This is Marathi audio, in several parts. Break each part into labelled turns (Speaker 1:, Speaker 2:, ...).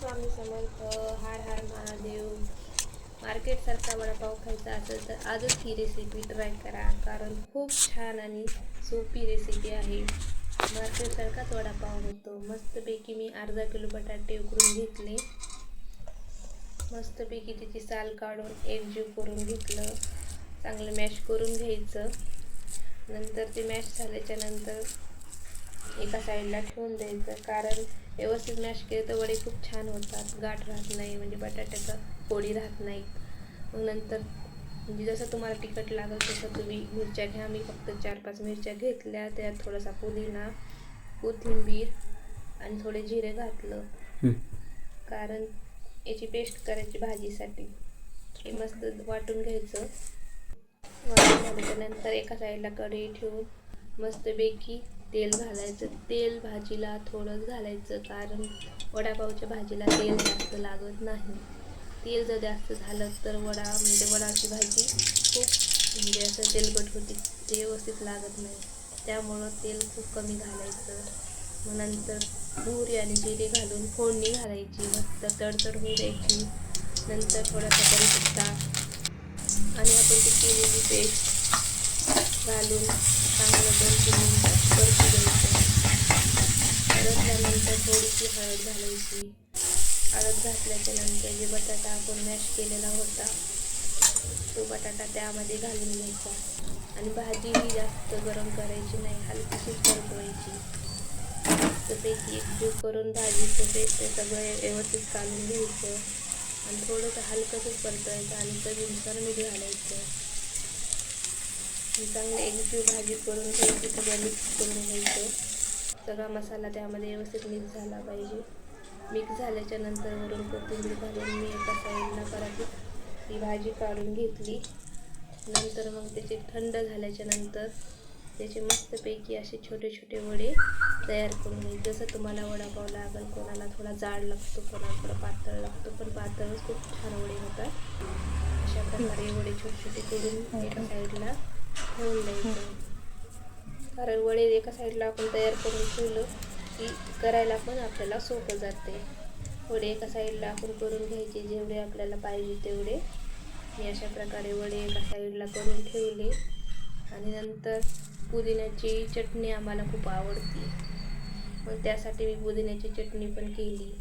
Speaker 1: स्वामी समर्थ हार हार महादेव मार्केटसारखा वडापाव खायचा असेल तर आजच ही रेसिपी ट्राय करा कारण खूप छान आणि सोपी रेसिपी आहे. मार्केटसारखाच वडापाव होतो. मस्तपैकी मी अर्धा किलो बटाटे उकडून घेतले. मस्तपैकी त्याची साल काढून एकजीव करून घेतलं. चांगलं मॅश करून घ्यायचं. नंतर ते मॅश झाल्याच्यानंतर एका साईडला ठेवून द्यायचं. कारण व्यवस्थित मॅश केलं तर वडे खूप छान होतात. गाठ राहत नाही म्हणजे बटाट्याचा पोळी राहत नाही. मग नंतर म्हणजे जसं तुम्हाला तिखट लागेल तसं तुम्ही मिरच्या घ्या. मी फक्त चार पाच मिरच्या घेतल्या. त्यात थोडासा पुदिना कोथिंबीर आणि थोडे जिरे घातलं. कारण याची पेस्ट करायची भाजीसाठी. हे मस्त वाटून घ्यायचं. वाटून झाल्याच्यानंतर एका साईडला कढई ठेवून मस्तपैकी तेल घालायचं तेल भाजीला थोडंच घालायचं कारण वडापावच्या भाजीला तेल जास्त लागत नाही. तेल जर जास्त झालं तर वडा म्हणजे वडाची भाजी खूप म्हणजे असं तेलकट होती ते व्यवस्थित लागत नाही. त्यामुळं तेल खूप कमी घालायचं. मग नंतर मोहरी आणि जिरे घालून फोडणी घालायची मस्त तडतड होऊ द्यायची. नंतर थोडासा कढीपत्ता आणि आपण ती केलेली पेस्ट घालून चांगलं दोन तीन मिनटं परतू द्यायचं परतल्यानंतर थोडीशी हळद घालायची. हळद घातल्याच्या नंतर जे बटाटा आपण मॅश केलेला होता तो बटाटा त्यामध्ये घालून घ्यायचा. आणि भाजी ही जास्त गरम करायची नाही हलकीशी परतवायची. मस्तपैकी एकजीव करून भाजीचं ते ते सगळं व्यवस्थित काढून घ्यायचं. आणि थोडंसं हलकंसंच परतवायचं आणि चवीनुसार मीठ घालायचं. चांगलं एकजीव भाजी करून घ्यायची सगळं मिक्स करून घ्यायचं. सगळा मसाला त्यामध्ये व्यवस्थित मिक्स झाला पाहिजे. मिक्स झाल्याच्यानंतर वरून कोथिंबीर घालून मी एका साईडला परातीत ती भाजी काढून घेतली. नंतर मग त्याचे थंड झाल्याच्यानंतर त्याचे मस्तपैकी असे छोटे छोटे वडे तयार करून घ्यायचे. जसं तुम्हाला वडापाव लागेल कोणाला थोडा जाड लागतो कोणाला थोडा पातळ लागतो पण पातळच खूप छान वडे होतात. अशा प्रकारे वडे छोटे छोटे करून एका साईडला ठेवून द्यायचं. कारण वडे एका साईडला आपण तयार करून ठेवलं की करायला पण आपल्याला सोपं जाते. वडे एका साईडला आपण करून घ्यायचे जेवढे आपल्याला पाहिजे तेवढे. मी अशा प्रकारे वडे एका साईडला करून ठेवले. आणि नंतर पुदिन्याची चटणी आम्हाला खूप आवडते. मग त्यासाठी मी पुदिन्याची चटणी पण केली.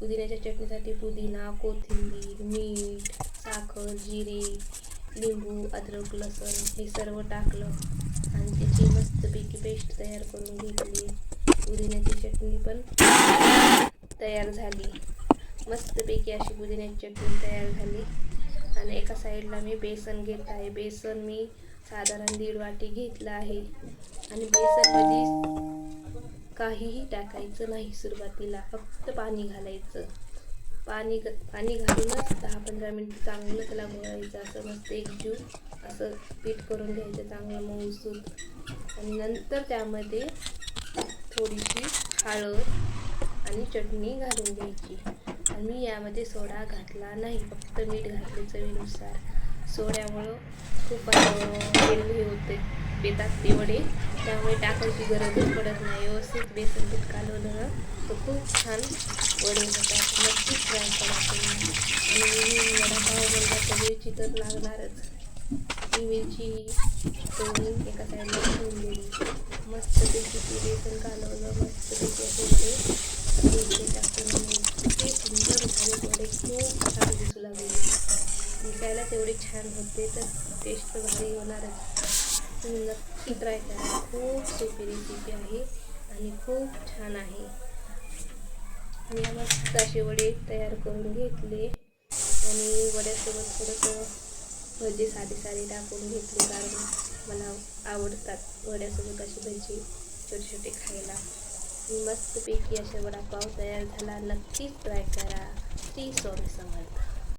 Speaker 1: पुदिन्याच्या चटणीसाठी पुदिना कोथिंबीर मीठ साखर जिरे लिंबू अद्रक लसण हे सर्व टाकलं. आणि त्याची मस्तपैकी पेस्ट तयार करून घेतली. पुदिन्याची चटणी पण तयार झाली. मस्तपैकी अशी पुदिन्याची चटणी तयार झाली. आणि एका साईडला मी बेसन घेत आहे. बेसन मी साधारण दीड वाटी घेतलं आहे. आणि बेसनमध्ये काहीही टाकायचं नाही सुरुवातीला. फक्त पाणी घालायचं. पाणी ग पाणी घालूनच दहा पंधरा मिनटं चांगलं त्याला गोळायचं असं मस्त एक जीव असं पीठ करून घ्यायचं चांगलं मऊसूत आणि नंतर त्यामध्ये थोडीशी हळद आणि चटणी घालून घ्यायची. आणि यामध्ये सोडा घातला नाही फक्त मीठ घातले चवीनुसार. सोड्यामुळं खूप हे होते बेतात ते वडे. त्यामुळे टाकायची गरजच पडत नाही. व्यवस्थित बेसन पीठ कालवलं तर खूप छान वडे होतात. नक्कीच ट्राय करा तुम्ही आणि वडापाव बनला तर मिरची तर लागणारच. ती मिरची तळून एका साईडला ठेवून दिली मस्तपैकी ते बेसन घालवलं मस्तपैकी असे वडे टाकून इतके सुंदर झाले वडे खूप छान दिसू लागले दिसायला तेवढे छान होते तर टेस्ट तर भारी होणारच तुम्ही नक्की ट्राय करा खूप सोपी रेसिपी आहे आणि खूप छान आहे मी मस्त असे वडे तयार करून घेतले आणि वड्यासोबत थोडंसं भजी साधी साधी टाकून घेतली कारण मला आवडतात वड्यासोबत अशी भजी छोटे छोटे खायला मस्तपैकी असे वडापाव तयार झाला. नक्कीच ट्राय करा. ती स्वामी समर्थ.